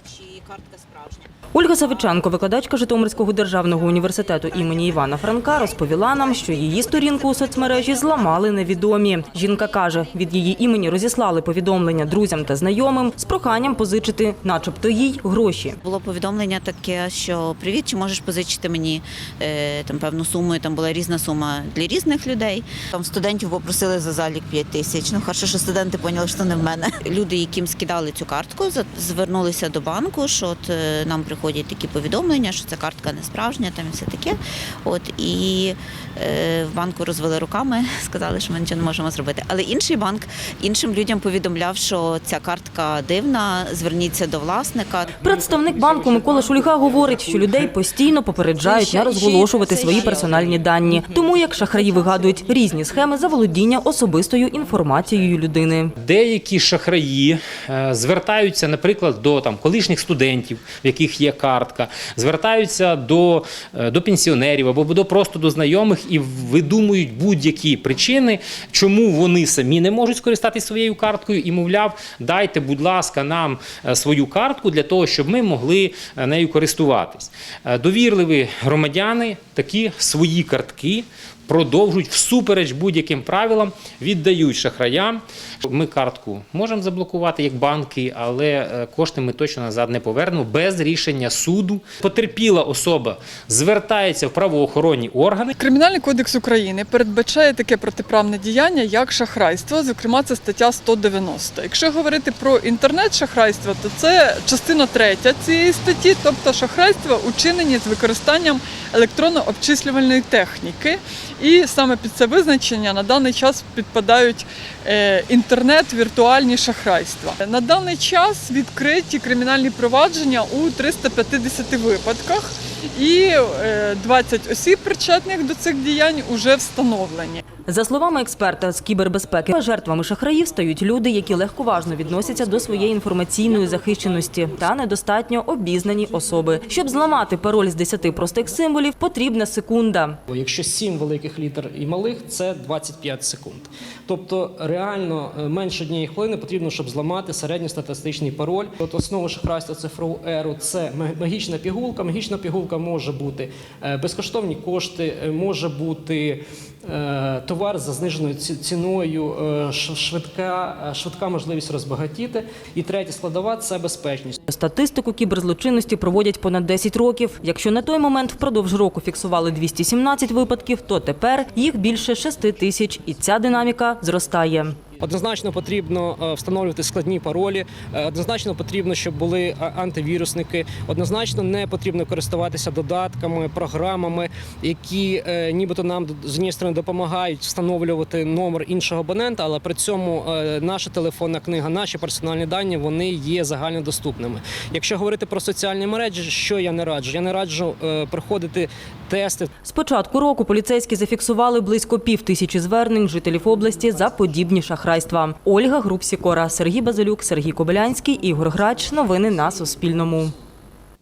чи картка справжня. Ольга Савиченко, викладачка Житомирського державного університету імені Івана Франка, розповіла нам, що її сторінку у соцмережі зламали невідомі. Жінка каже, від її імені розіслали повідомлення друзям та знайомим з проханням позичити, начебто їй, гроші. Було повідомлення таке, що привіт, чи можеш позичити мені е, там певну суму. І Там була різна сума для різних людей. Там студентів попросили за залік 5 тисяч. Ну хорошо, що студенти поняли, що не в мене. Люди, яким скидали цю картку, за- звернулися до банку, що от е, нам приходять такі повідомлення, що ця картка не справжня, там і все таке. От і е, в банку розвели руками, сказали, що ми нічого не можемо зробити. Але інший банк іншим людям повідомляв, що ця картка дивна, зверніться до власника. Представник банку Микола Шульга говорить, що людей постійно попереджають не розголошувати свої персональні дані. Тому як шахраї вигадують різні схеми заволодіння особистою інформацією людини. Деякі шахраї е, звертаються, наприклад, до там колишніх студентів, в яких є картка, звертаються до, е, до пенсіонерів або до просто до знайомих і видумують будь-які причини, чому вони самі не можуть скористатися своєю карткою, і мовляв, дайте, будь ласка, нам е, свою картку для того, щоб ми могли е, нею користуватись. Довірливі громадяни такі свої картки продовжують всупереч будь-яким правилам, віддають шахраям. Ми картку можемо заблокувати як банки, але е, кошти ми точно назад не повернемо без рішення суду. Потерпіла особа звертається в правоохоронні органи. Кримінальний кодекс України передбачає таке протиправне діяння, як шахрайство. Зокрема, це стаття 190. Якщо говорити про інтернет-шахрайство, то це частина третя цієї статті, тобто шахрайство учинені з використанням електронно-обчислювальної техніки. І саме під це визначення на даний час підпадають е, інтернет-віртуальні шахрайства. На даний час відкриті кримінальні провадження у 350 випадках, і е, 20 осіб, причетних до цих діянь, вже встановлені. За словами експерта з кібербезпеки, жертвами шахраїв стають люди, які легковажно відносяться до своєї інформаційної захищеності та недостатньо обізнані особи. Щоб зламати пароль з 10 простих символів, потрібна секунда. Якщо 7 великих літер і малих, це 25 секунд. Тобто реально е, менше однієї хвилини потрібно, щоб зламати середньостатистичний пароль. От основа шахрайства цифрову еру це магічна пігулка. Магічна пігулка може бути е, безкоштовні кошти, е, може бути е, товар за зниженою ці- ціною, швидка, швидка можливість розбагатіти. І третя складова це безпечність. Статистику кіберзлочинності проводять понад 10 років. Якщо на той момент впродовж року фіксували 217 випадків, то тепер їх більше 6 тисяч, і ця динаміка зростає. Однозначно потрібно е, встановлювати складні паролі. е, Однозначно потрібно, щоб були е, антивірусники. Однозначно не потрібно користуватися додатками, програмами, які нібито нам з однієї сторони допомагають встановлювати номер іншого абонента, але при цьому наша телефонна книга, наші персональні дані вони є загальнодоступними. Якщо говорити про соціальні мережі, що я не раджу? Я не раджу проходити тести З початку року поліцейські зафіксували близько пів тисячі звернень жителів області за подібні шахрайства. Ольга Групсікора, Сергій Базилюк, Сергій Кобилянський, Ігор Грач. Новини на Суспільному.